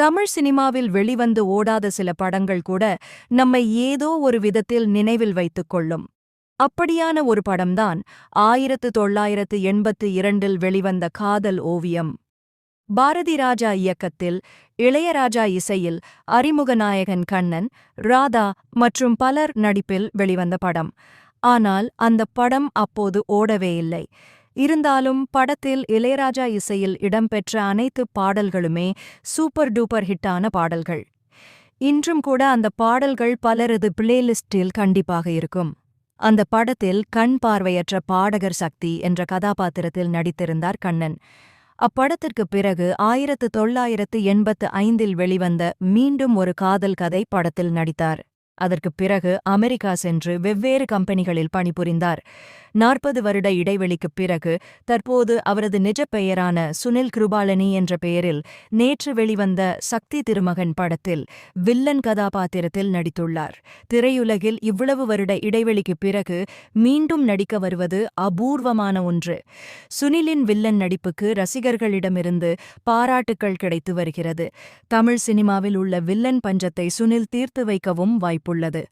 தமிழ் சினிமாவில் வெளிவந்து ஓடாத சில படங்கள் கூட நம்மை ஏதோ ஒரு விதத்தில் நினைவில் வைத்துக் கொள்ளும். அப்படியான ஒரு படம்தான் ஆயிரத்து தொள்ளாயிரத்து எண்பத்து இரண்டில் வெளிவந்த காதல் ஓவியம். பாரதி ராஜா இயக்கத்தில் இளையராஜா இசையில் அறிமுகநாயகன் கண்ணன் ராதா மற்றும் பலர் நடிப்பில் வெளிவந்த படம். ஆனால் அந்த படம் அப்போது ஓடவே இல்லை. இருந்தாலும் படத்தில் இளையராஜா இசையில் இடம்பெற்ற அனைத்து பாடல்களுமே சூப்பர் டூப்பர் ஹிட்டான பாடல்கள். இன்றும் கூட அந்த பாடல்கள் பலரது பிளேலிஸ்டில் கண்டிப்பாக இருக்கும். அந்த படத்தில் கண் பார்வையற்ற பாடகர் சக்தி என்ற கதாபாத்திரத்தில் நடித்திருந்தார் கண்ணன். அப்படத்திற்கு பிறகு ஆயிரத்து தொள்ளாயிரத்து எண்பத்து ஐந்தில் வெளிவந்த மீண்டும் ஒரு காதல் கதை படத்தில் நடித்தார். அதற்குப் பிறகு அமெரிக்கா சென்று வெவ்வேறு கம்பெனிகளில் பணிபுரிந்தார். நாற்பது வருட இடைவெளிக்குப் பிறகு தற்போது அவரது நிஜ பெயரான சுனில் கிருபாலனி என்ற பெயரில் நேற்று வெளிவந்த சக்தி திருமகன் படத்தில் வில்லன் கதாபாத்திரத்தில் நடித்துள்ளார். திரையுலகில் இவ்வளவு வருட இடைவெளிக்குப் பிறகு மீண்டும் நடிக்க வருவது அபூர்வமான ஒன்று. சுனிலின் வில்லன் நடிப்புக்கு ரசிகர்களிடமிருந்து பாராட்டுக்கள் கிடைத்து வருகிறது. தமிழ் சினிமாவில் உள்ள வில்லன் பஞ்சத்தை சுனில் தீர்த்து வைக்கவும் வாய்ப்புள்ளது.